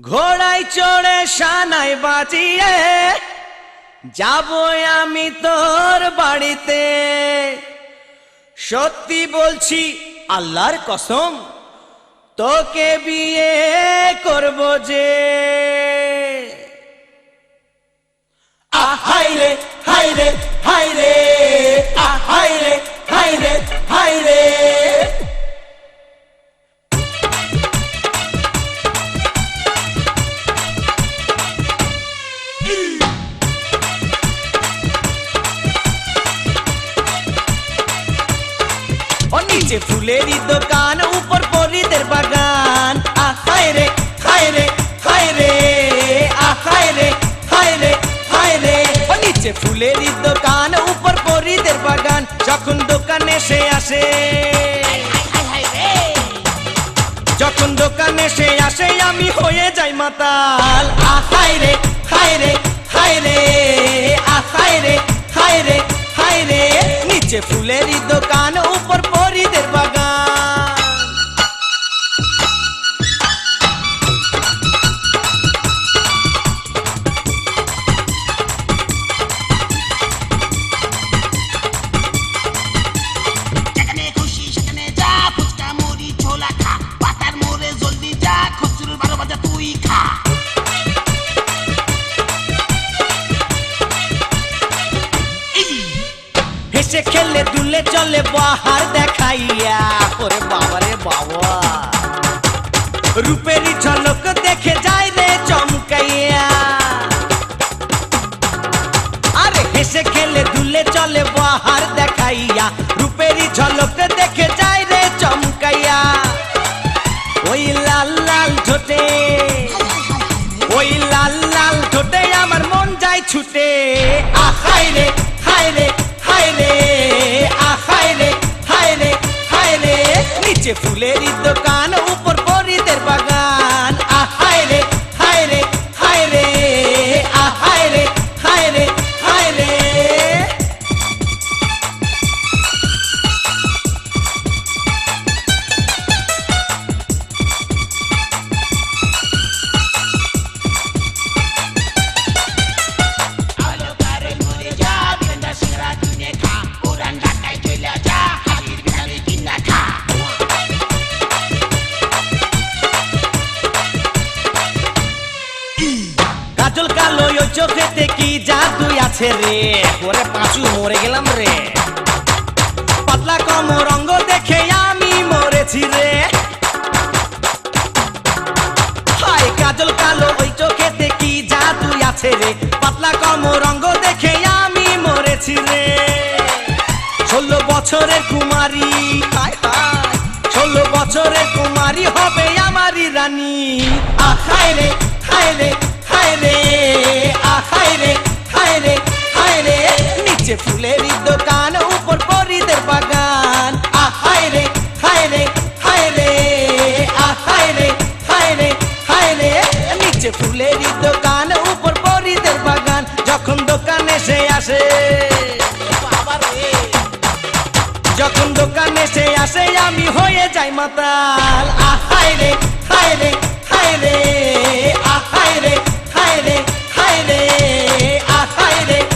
ঘোড়ায় চড়ে সানাই বাজিয়ে, যাব আমি তোর বাড়িতে। সত্যি বলছি, আল্লাহর কসম, তোকে বিয়ে করব যে। আহাই রে। নিচে ফুলেরই দোকান উপর পরিদের বাগান আহাই রে হাই রে হাই রে আহাই রে হাই রে হাই রে নিচে ফুলেরই দোকান উপর পরিদের বাগান যখন দোকানে সে আসে যখন দোকানে সে আসে আমি হয়ে যাই মাতাল আহাই রে হাই রে হাই রে আহাই রে হাই রে হাই রে নিচে ফুলেরই দোকান হেসে খেলে দুলে চলে বাহার দেখাইয়া। ওরে বাবারে বাবা। রূপেরই ঝলক দেখে যায় রে চমকাইয়া। আরে হেসে খেলে দুলে চলে বাহার দেখাইয়া, রূপেরই ঝলক দেখে যায় রে চমকাইয়া। ওই লাল লাল ঠোঁটে, ওই লাল লাল ঠোঁটে আমার মন যায় ছুটে। আহাই নিচে আছে রে? ওরে পাঁচু, মরে গেলাম রে। পাতলা কম রঙ্গ দেখে আমি মরেছি রে। কাজল কালো, ওই চোখেতে কি জাদু আছে রে। পাতলা কম রঙ্গ দেখে আমি মরেছি রে। ষোলো বছরের কুমারী, হায় ষোলো বছরের কুমারী হবে আমারই রানী। আহাই রে, হায় রে হায় রে। আহাই রে। হায় রে হায় রে নিচে ফুলেরই দোকান উপর পরিদের বাগান আ হায় রে হায় রে হায় রে আ রে হায় রে হায় রে নিচে ফুলেরই দোকান উপর পরিদের বাগান যখন দোকানে সে আসে যখন দোকানে সে আসে আমি হয়ে যাই মাতাল আহাই রে হাই রে হাই রে আহাই রে হাই রে হাই রে টাকায় রে